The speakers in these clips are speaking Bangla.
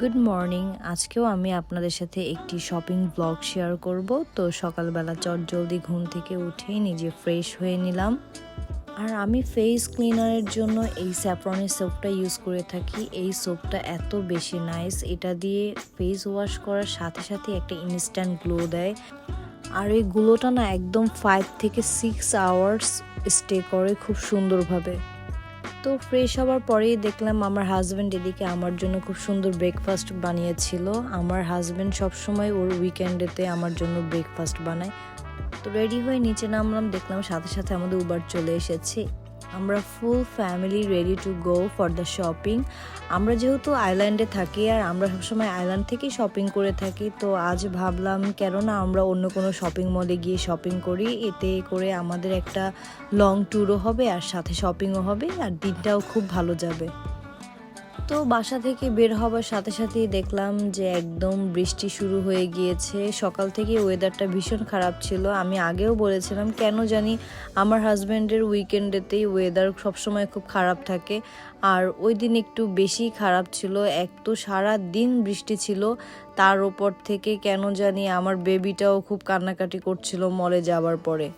Good morning. আজকেও আমি আপনাদের সাথে একটি শপিং ব্লগ শেয়ার করব। তো সকালবেলা চট জলদি ঘুম থেকে উঠেই নিজে ফ্রেশ হয়ে নিলাম। আর আমি ফেস ক্লিনারের জন্য এই স্যাফরনের সোপটা ইউজ করে থাকি। এই সোপটা এত বেশি নাইস। এটা দিয়ে ফেস ওয়াশ করার সাথে সাথে একটা ইনস্ট্যান্ট গ্লো দেয়। আর এই গ্লোটা না একদম ফাইভ থেকে সিক্স আওয়ার্স স্টে করে খুব সুন্দরভাবে। তো ফ্রেশ হওয়ার পরেই দেখলাম আমার হাজব্যান্ড এদিকে আমার জন্য খুব সুন্দর ব্রেকফাস্ট বানিয়েছিল। আমার হাজব্যান্ড সবসময় ওর উইকেন্ডেতে আমার জন্য ব্রেকফাস্ট বানায়। তো রেডি হয়ে নিচে নামলাম, দেখলাম সাথে সাথে আমাদের উবার চলে এসেছে। আমরা full family ready to go for the shopping আমরা যেহেতু আইল্যান্ডে থাকি আর আমরা সবসময় আইল্যান্ড থেকেই শপিং করে থাকি, তো আজ ভাবলাম কেননা আমরা অন্য কোনো শপিং মলে গিয়ে শপিং করি। এতে করে আমাদের একটা লং ট্যুরও হবে আর সাথে শপিংও হবে আর দিনটাও খুব ভালো যাবে। তো বাসা থেকে বের হবার সাথে সাথেই দেখলাম যে একদম বৃষ্টি শুরু হয়ে গিয়েছে। সকাল থেকে ওয়েদারটা ভীষণ খারাপ ছিল। আমি আগেও বলেছিলাম, কেন জানি আমার হাজব্যান্ডের উইকেন্ডেতেই ওয়েদার সবসময় খুব খারাপ থাকে। আর ওই দিন একটু বেশি খারাপ ছিল। এক তো সারা দিন বৃষ্টি ছিল, তার ওপর থেকে কেন জানি আমার বেবিটাও খুব কান্নাকাটি করছিল মলে যাবার পরে।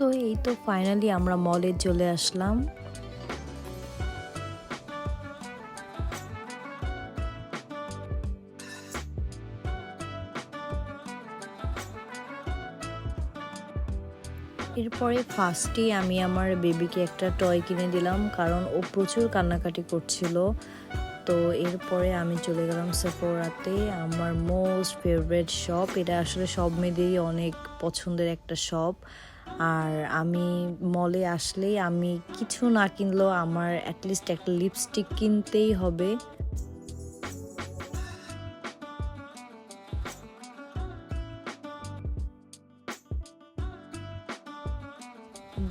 তো এই তো ফাইনালি আমরা মলে চলে আসলাম। এরপরে ফার্স্টে আমি আমার বেবিকে একটা টয় কিনে দিলাম, কারণ ও প্রচুর কান্নাকাটি করছিল। তো এরপরে আমি চলে গেলাম সেফোরাতে আমার মোস্ট ফেভারেট শপ এটা আসলে সব মেয়েদেরই অনেক পছন্দের একটা শপ আর আমি মলে আসলেই আমি কিছু না কিনলেও আমার অ্যাটলিস্ট একটা লিপস্টিক কিনতেই হবে।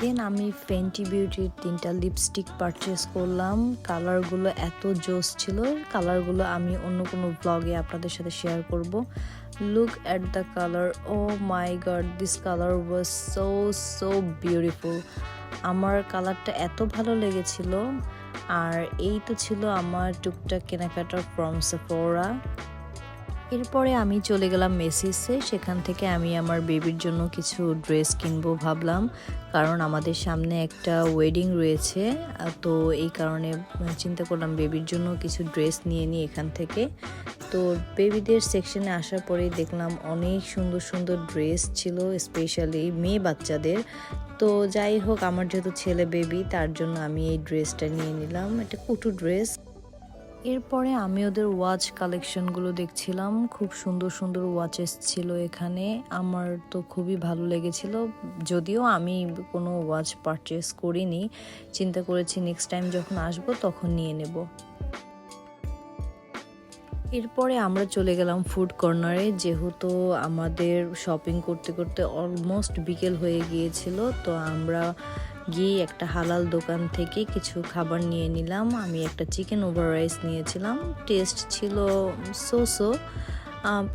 দেন আমি ফেন্টি বিউটির তিনটা লিপস্টিক পারচেস করলাম। কালারগুলো এত জোস ছিল কালারগুলো আমি অন্য কোনো ব্লগে আপনাদের সাথে শেয়ার করব। Look at the color oh my god this color was so so beautiful আমার কালারটা এত ভালো লেগেছিল আর এই তো ছিল আমার টুকটাক কেনাকাটা ফ্রম সেফোরা এরপরে আমি চলে গেলাম মেসিসে। সেখান থেকে আমি আমার বেবির জন্য কিছু ড্রেস কিনবো ভাবলাম। কারণ আমাদের সামনে একটা ওয়েডিং রয়েছে। তো এই কারণে চিন্তা করলাম বেবির জন্য কিছু ড্রেস নিয়ে নিই এখান থেকে। তো বেবিদের সেকশনে আসার পরেই দেখলাম অনেক সুন্দর সুন্দর ড্রেস ছিল স্পেশালি মেয়ে বাচ্চাদের। তো যাই হোক, আমার যেহেতু ছেলে বেবি, তার জন্য আমি এই ড্রেসটা নিয়ে নিলাম। এটা কুটু ড্রেস। এরপরে আমি ওদের ওয়াচ কালেকশনগুলো দেখছিলাম। খুব সুন্দর সুন্দর ওয়াচেস ছিল এখানে। আমার তো খুবই ভালো লেগেছিল। যদিও আমি কোনো ওয়াচ পারচেস করিনি। চিন্তা করেছি নেক্সট টাইম যখন আসব তখন নিয়ে নেব। এরপরে আমরা চলে গেলাম ফুড কর্নারে যেহেতু আমাদের শপিং করতে করতে অলমোস্ট বিকেল হয়ে গিয়েছিল, তো আমরা গিয়ে একটা হালাল দোকান থেকে কিছু খাবার নিয়ে নিলাম। আমি একটা চিকেন ওভার রাইস নিয়েছিলাম। টেস্ট ছিল সো সো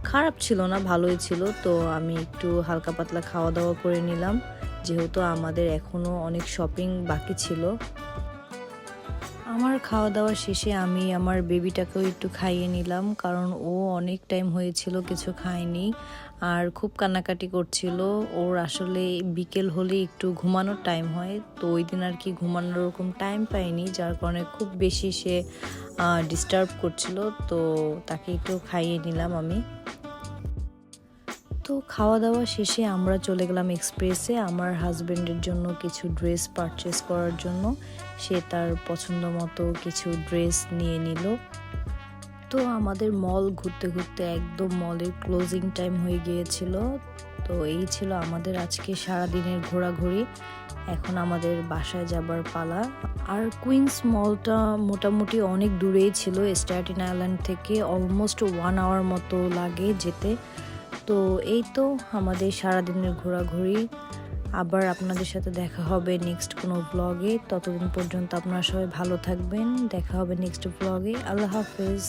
খারাপ ছিল না, ভালোই ছিল। তো আমি একটু হালকা পাতলা খাওয়া দাওয়া করে নিলাম। যেহেতু আমাদের এখনও অনেক শপিং বাকি ছিল। আমার খাওয়া দাওয়া শেষে আমি আমার বেবিটাকেও একটু খাইয়ে নিলাম, কারণ ও অনেক টাইম হয়েছিল কিছু খায়নি আর খুব কান্নাকাটি করছিল। ওর আসলে বিকেল হলে একটু ঘুমানোর টাইম হয়, তো ওই দিন আর কি ঘুমানোর ওরকম টাইম পাইনি, যার কারণে খুব বেশি সে ডিস্টার্ব করছিল, তো তাকে একটু খাইয়ে নিলাম আমি। তো খাওয়া দাওয়া শেষে আমরা চলে গেলাম এক্সপ্রেসে আমার হাজব্যান্ডের জন্য কিছু ড্রেস পারচেস করার জন্য। সে তার পছন্দ মতো কিছু ড্রেস নিয়ে নিল। তো আমাদের মল ঘুরতে ঘুরতে একদম মলের ক্লোজিং টাইম হয়ে গিয়েছিল। তো এই ছিল আমাদের আজকে সারা দিনের ঘোরাঘুরি। এখন আমাদের বাসায় যাবার পালা। আর কুইন্স মলটা মোটামুটি অনেক দূরেই ছিল স্টার্টিন আইল্যান্ড থেকে অলমোস্ট ওয়ান আওয়ার মতো লাগে যেতে। তো এই তো আমাদের সারাদিনের ঘোরাঘুরি। আবার আপনাদের সাথে দেখা হবে নেক্সট কোনো ব্লগে ততদিন পর্যন্ত আপনারা সবাই ভালো থাকবেন। দেখা হবে নেক্সট ব্লগে আল্লাহ হাফেজ।